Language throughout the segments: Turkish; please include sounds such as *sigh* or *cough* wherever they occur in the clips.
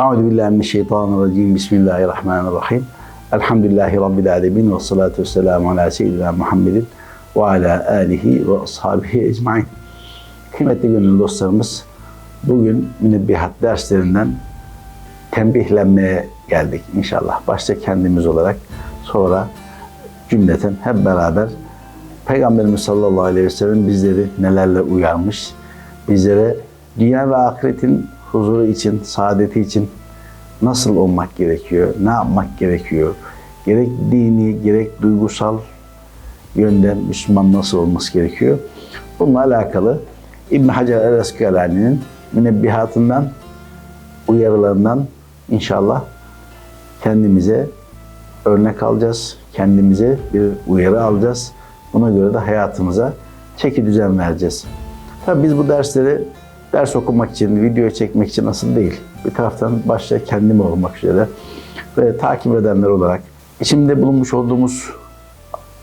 Euzu billahi mineşşeytanirracim. Bismillahirrahmanirrahim. Elhamdülillahi rabbil alamin ve salatu vesselamu ala seyyidina Muhammedin ve ala alihi ve ashabihi ecmaîn. Kıymetli gönül dostlarımız, bugün münebbihat derslerinden tembihlenmeye geldik inşallah. Başta kendimiz olarak sonra cümleten hep beraber Peygamberimiz sallallahu aleyhi ve sellem bizleri nelerle uyarmış, bizlere dünya ve ahiretin huzuru için, saadeti için nasıl olmak gerekiyor, ne yapmak gerekiyor, gerek dini, gerek duygusal yönden Müslüman nasıl olması gerekiyor. Bununla alakalı İbn Hacer el-Eskalani'nin münebbihatından, uyarılarından inşallah kendimize örnek alacağız. Kendimize bir uyarı alacağız. Buna göre de hayatımıza çeki düzen vereceğiz. Tabii biz bu dersleri ders okumak için, video çekmek için nasıl değil. Bir taraftan başta kendim olmak üzere ve takip edenler olarak içimde bulunmuş olduğumuz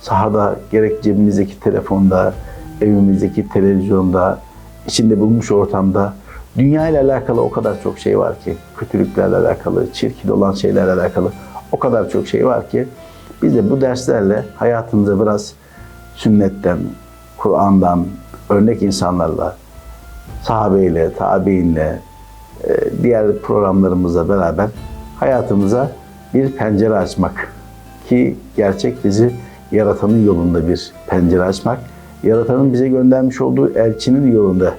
sahada gerek cebimizdeki telefonda, evimizdeki televizyonda, içinde bulunmuş ortamda dünya ile alakalı o kadar çok şey var ki, kötülüklerle alakalı, çirkin olan şeylerle alakalı o kadar çok şey var ki biz de bu derslerle hayatımıza biraz sünnetten, Kur'an'dan, örnek insanlarla, sahabeyle, tabiinle, e, diğer programlarımızla beraber hayatımıza bir pencere açmak ki gerçek bizi yaratanın yolunda bir pencere açmak, yaratanın bize göndermiş olduğu elçinin yolunda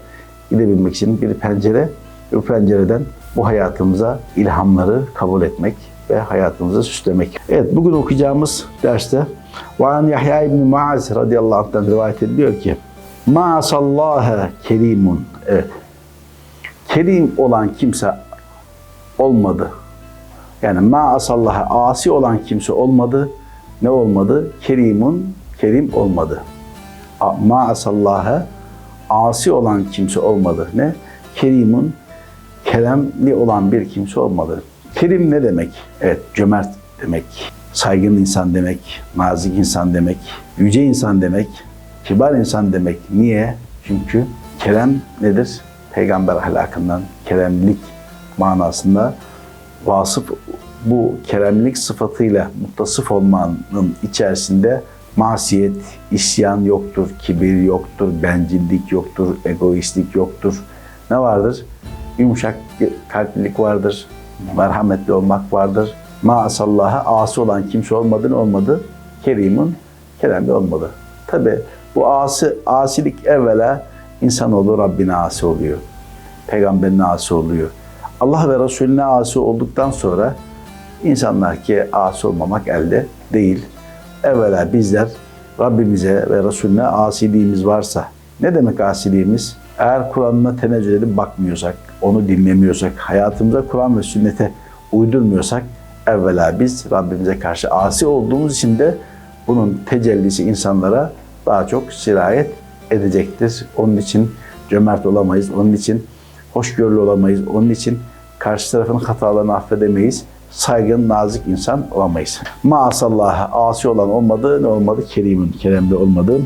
gidebilmek için bir pencere, bu pencereden bu hayatımıza ilhamları kabul etmek ve hayatımızı süslemek. Evet, bugün okuyacağımız derste Van Yahya İbni Muaz radıyallahu anh'tan rivayet ediliyor ki Ma'asallaha kerimun. Evet. Kerim olan kimse olmadı. Yani ma'asallaha asi olan kimse olmadı. Ne olmadı? Kerimun, kerim olmadı. Ma'asallaha asi olan kimse olmadı. Ne? Kerimun, keremli olan bir kimse olmadı. Kerim ne demek? Evet, cömert demek, saygın insan demek, nazik insan demek, yüce insan demek, kibar insan demek. Niye? Çünkü kerem nedir? Peygamber ahlakından keremlik manasında vasıf bu keremlik sıfatıyla muttasıf olmanın içerisinde masiyet, isyan yoktur, kibir yoktur, bencillik yoktur, egoistlik yoktur. Ne vardır? Yumuşak kalplilik vardır, merhametli olmak vardır. Maasallaha asi olan kimse olmadı ne olmadı? Kerimun, keremli olmadı. Tabi bu asi, asilik evvela insanoğlu Rabbine asi oluyor. Peygamberine asi oluyor. Allah ve Resulüne asi olduktan sonra insanlar ki asi olmamak elde değil. Evvela bizler Rabbimize ve Resulüne asiliğimiz varsa, ne demek asiliğimiz? Eğer Kur'an'ına tenezzül edip bakmıyorsak, onu dinlemiyorsak, hayatımıza Kur'an ve sünnete uydurmuyorsak, evvela biz Rabbimize karşı asi olduğumuz için de bunun tecellisi insanlara daha çok sirayet edecektir. Onun için cömert olamayız, onun için hoşgörülü olamayız, onun için karşı tarafın hatalarını affedemeyiz, saygın, nazik insan olamayız. Maasallaha asi olan olmadı, ne olmadı? Kerimin, keremli olmadı.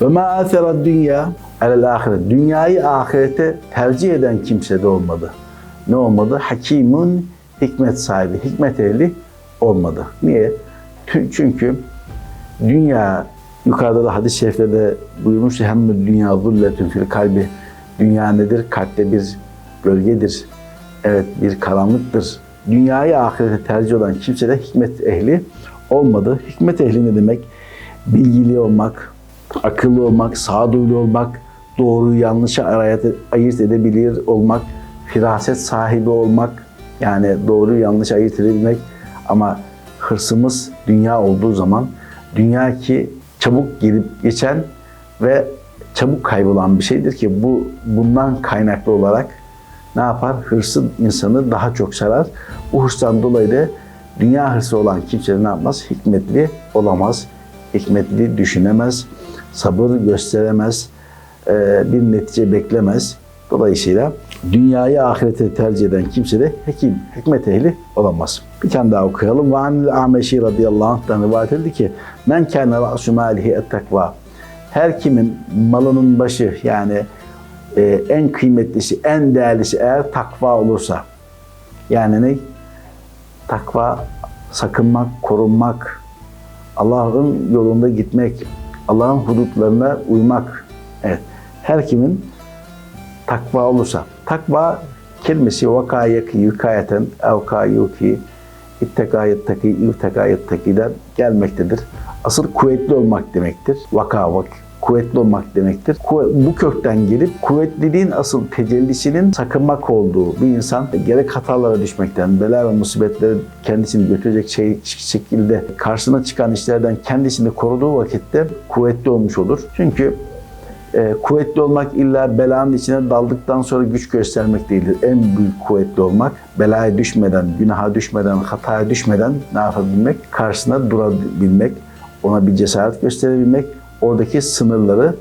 Ve ma dünya alel ahiret. Dünyayı ahirete tercih eden kimse de olmadı. Ne olmadı? Hakimun, hikmet sahibi, hikmet ehli olmadı. Niye? Çünkü dünya yukarıda da hadis-i şeriflerde buyurmuş hem dünya zulletün fil kalbi. Dünya nedir? Kalpte bir gölgedir. Evet bir karanlıktır. Dünyayı ahirete tercih olan kimse de hikmet ehli olmadı. Hikmet ehli ne demek? Bilgili olmak, akıllı olmak, sağduyulu olmak, doğruyu yanlışı ayırt edebilir olmak, firaset sahibi olmak, yani doğruyu yanlış ayırt edebilmek ama hırsımız dünya olduğu zaman dünya ki çabuk gelip geçen ve çabuk kaybolan bir şeydir ki bu bundan kaynaklı olarak ne yapar? Hırsı insanı daha çok sarar. Bu hırstan dolayı da dünya hırsı olan kimse ne yapmaz? Hikmetli olamaz. Hikmetli düşünemez. Sabır gösteremez. Bir netice beklemez. Dolayısıyla dünyayı ahirete tercih eden kimse de hekim, hikmet ehli olamaz. Bir tane daha okuyalım. Ve anil ameşi radıyallahu anh'tan rivayet edildi ki men kâne ra'su mâlihi et takva. Her kimin malının başı yani e, en kıymetlisi, en değerlisi eğer takva olursa Yani ne? Takva, sakınmak, korunmak, Allah'ın yolunda gitmek, Allah'ın hudutlarına uymak. Evet. Her kimin takva olursa. Takva kelimesi vakayeki yukayeten evkayuki ittekayet-taki irtekayet-taki'den gelmektedir. Asıl kuvvetli olmak demektir. Vaka, vak, kuvvetli olmak demektir. Bu kökten gelip kuvvetliliğin asıl tecellisinin sakınmak olduğu bir insan gerek hatalara düşmekten, bela ve musibetlere kendisini götürecek şey, şekilde karşısına çıkan işlerden kendisini koruduğu vakitte kuvvetli olmuş olur. Çünkü e, kuvvetli olmak illa belanın içine daldıktan sonra güç göstermek değildir. En büyük kuvvetli olmak belaya düşmeden, günaha düşmeden, hataya düşmeden ne yapabilmek? Karşısına durabilmek, ona bir cesaret gösterebilmek, oradaki sınırları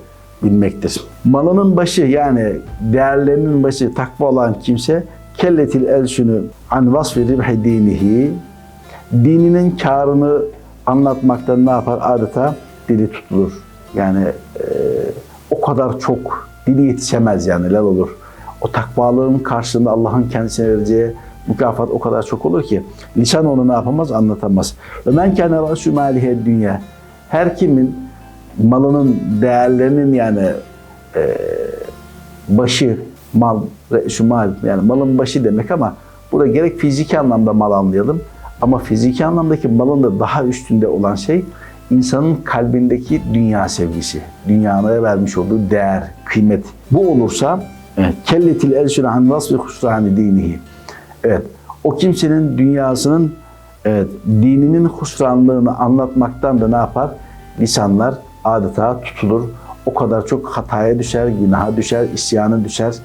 bilmektir. Malının başı yani değerlerinin başı takva olan kimse kelletil elsünü an vasfi ribhi dininin karını anlatmaktan ne yapar? Adeta dili tutulur. Yani e, o kadar çok dili yetişemez yani neler olur. O takvalığın karşılığında Allah'ın kendisine vereceği mükafat o kadar çok olur ki lisan onu ne yapamaz anlatamaz. Ve men kâne mâlihe dünya. Her kimin malının değerlerinin yani e, başı mal, şu mal yani malın başı demek ama burada gerek fiziki anlamda mal anlayalım ama fiziki anlamdaki malın da daha üstünde olan şey insanın kalbindeki dünya sevgisi, dünyanın vermiş olduğu değer, kıymet. Bu olursa evet, kelletil elsüne an vasfi husrani dinihi. Evet, o kimsenin dünyasının evet, dininin husranlığını anlatmaktan da ne yapar? Lisanlar adeta tutulur. O kadar çok hataya düşer, günaha düşer, isyana düşer.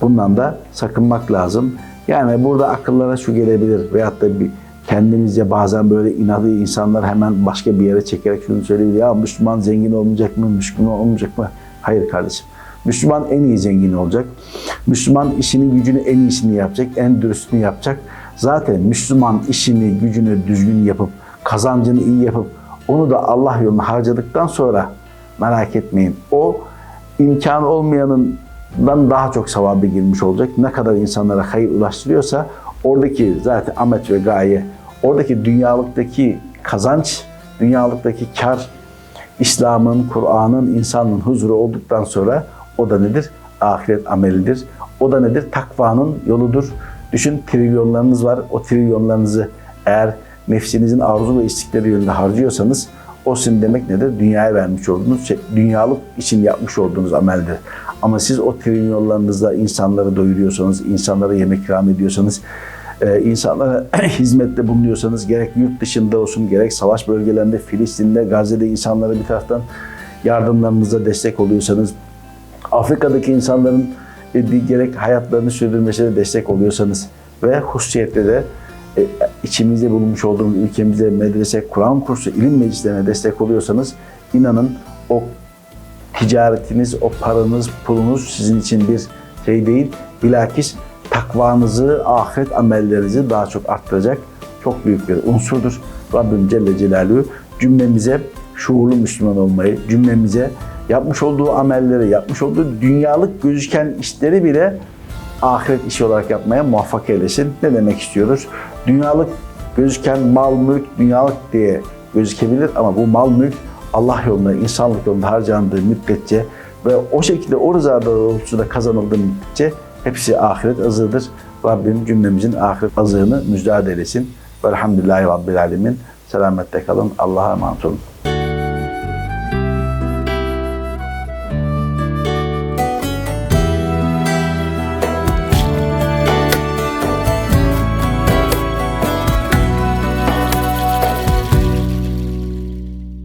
Bundan da sakınmak lazım. Yani burada akıllara şu gelebilir veyahut da bir kendimizce bazen böyle inadı insanlar hemen başka bir yere çekerek şunu söyleyebilir. Ya Müslüman zengin olmayacak mı? Müslüman olmayacak mı? Hayır kardeşim. Müslüman en iyi zengin olacak. Müslüman işini gücünü en iyisini yapacak, en dürüstünü yapacak. Zaten Müslüman işini gücünü düzgün yapıp, kazancını iyi yapıp, onu da Allah yoluna harcadıktan sonra merak etmeyin. O imkanı olmayanından daha çok sevabı girmiş olacak. Ne kadar insanlara hayır ulaştırıyorsa oradaki zaten amet ve gaye, oradaki dünyalıktaki kazanç, dünyalıktaki kar, İslam'ın, Kur'an'ın, insanın huzuru olduktan sonra o da nedir? Ahiret amelidir. O da nedir? Takvanın yoludur. Düşün trilyonlarınız var. O trilyonlarınızı eğer nefsinizin arzu ve istekleri yönünde harcıyorsanız o sizin demek nedir? Dünyaya vermiş olduğunuz, şey, dünyalık için yapmış olduğunuz ameldir. Ama siz o trilyonlarınızla insanları doyuruyorsanız, insanlara yemek ikram ediyorsanız, e, insanlara *clears throat* hizmette bulunuyorsanız gerek yurt dışında olsun gerek savaş bölgelerinde Filistin'de Gazze'de insanlara bir taraftan yardımlarınıza destek oluyorsanız Afrika'daki insanların e, gerek hayatlarını sürdürmesine destek oluyorsanız ve hususiyetle de e, içimizde bulunmuş olduğumuz ülkemizde medrese, Kur'an kursu, ilim meclislerine destek oluyorsanız inanın o ticaretiniz, o paranız, pulunuz sizin için bir şey değil. Bilakis takvanızı, ahiret amellerinizi daha çok arttıracak çok büyük bir unsurdur. Rabbim Celle Celaluhu cümlemize şuurlu Müslüman olmayı, cümlemize yapmış olduğu amelleri, yapmış olduğu dünyalık gözüken işleri bile ahiret işi olarak yapmaya muvaffak eylesin. Ne demek istiyoruz? Dünyalık gözüken mal, mülk, dünyalık diye gözükebilir ama bu mal, mülk Allah yolunda, insanlık yolunda harcandığı müddetçe ve o şekilde o rıza doğrultusunda kazanıldığı müddetçe hepsi ahiret azığıdır. Rabbim cümlemizin ahiret azığını müjdat eylesin. Velhamdülillahi Rabbil Alemin. Selamette kalın. Allah'a emanet olun.